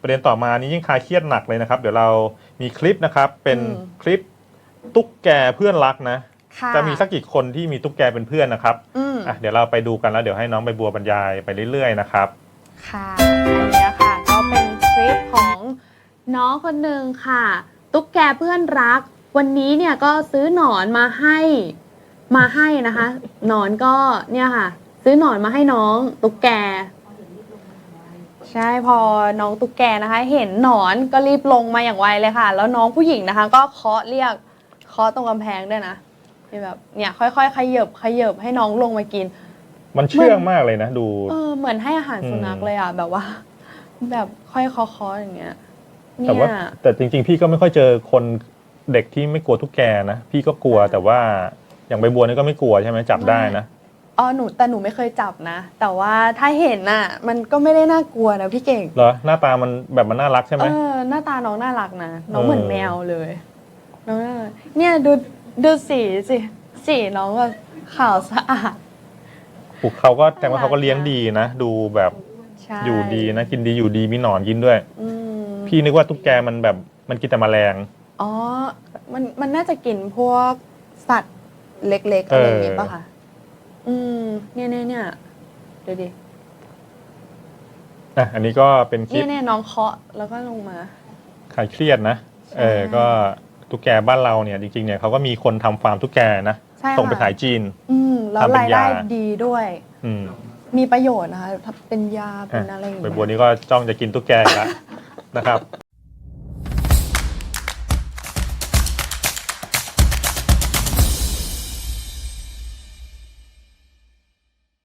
ประเด็นต่อมานี้ยิ่งคลายเครียดหนักเลยนะครับ เดี๋ยวเรามีคลิปนะครับ เป็นอืม คลิปตุ๊กแกเพื่อนรักนะ ค่ะจะมีสักกี่คนที่มีตุ๊กแกเป็นเพื่อนนะครับอืม อะเดี๋ยวเราไปดูกันแล้วเดี๋ยวให้น้องใบบัวบรรยายไปเรื่อยๆนะครับ ค่ะอันเนี้ยค่ะก็เป็นคลิปของน้องคนหนึ่งค่ะ ตุ๊กแกเพื่อนรัก วันนี้เนี่ยก็ซื้อหนอนมาให้มาให้นะคะ หนอนก็เนี่ยค่ะ ซื้อหนอนมาให้น้อง ตุ๊กแก ใช่พอน้องตุ๊กแกนะคะ เห็นหนอนก็รีบลงมาอย่างไวเลยค่ะ แล้วน้องผู้หญิงนะคะ ก็เคาะเรียกเคาะตรงกำแพงด้วยนะที่แบบเนี่ยค่อยๆขยับขยับให้น้องลงมากิน มันเชื่องมากเลยนะดู เออเหมือนให้อาหารสุนัขอืมเลยอะแบบว่า แบบค่อยเคอๆอย่างเงี้ยแต่ว่าเนี่ยแต่จริง ๆ พี่ก็ไม่ค่อยเจอคนเด็กที่ไม่กลัวตุ๊กแกนะ พี่ก็กลัวแต่ว่าอย่างใบบัวนี่ก็ไม่กลัวใช่ไหมจับได้นะ อ๋อหนูแต่หนูไม่เคยจับนะ แต่ว่าถ้าเห็นน่ะ มันก็ไม่ได้น่ากลัวนะพี่เก่ง เหรอหน้าตามันแบบมันน่ารักใช่ไหม เออหน้าตาน้องน่ารักนะน้องเออเหมือนแมวเลยน้องน่ารักเนี่ยดูดูสีสิสีน้องแบบขาวสะอาดปลูกเขาก็แต่ว่าน่ารักเขาก็เลี้ยงดีนะ ดูแบบใช่อยู่ดีนะ กินดีอยู่ดีมีหนอนกินด้วย อืมพี่นึกว่าตุ๊กแกมันแบบมันกินแต่แมลง อ๋อมันมันน่าจะกินพวกสัตว์เล็กๆอะไรอย่างงี้เออป่ะคะ อืม เนี่ยเนี่ยเนี่ยดูดิอะอันนี้ก็เป็นคลิเนี่ปยเนี่ยน้องเคาะแล้วก็ลงมา คลายเครียดนะใช่เออ ก็ตุ๊กแกบ้านเราเนี่ยจริงๆเนี่ยเขาก็มีคนทำฟาร์มตุ๊กแกนะ ใช่ค่ะส่งไปขายจีน อืม แล้วทำเป็นรายได้ยา ดีด้วย อืมมีประโยชน์นะคะเป็นยาอะเป็นอะไรอย่างใบเงี้ยบัวนี้ก็จ้องจะกินตุ๊กแกอีกแล้วนะครับ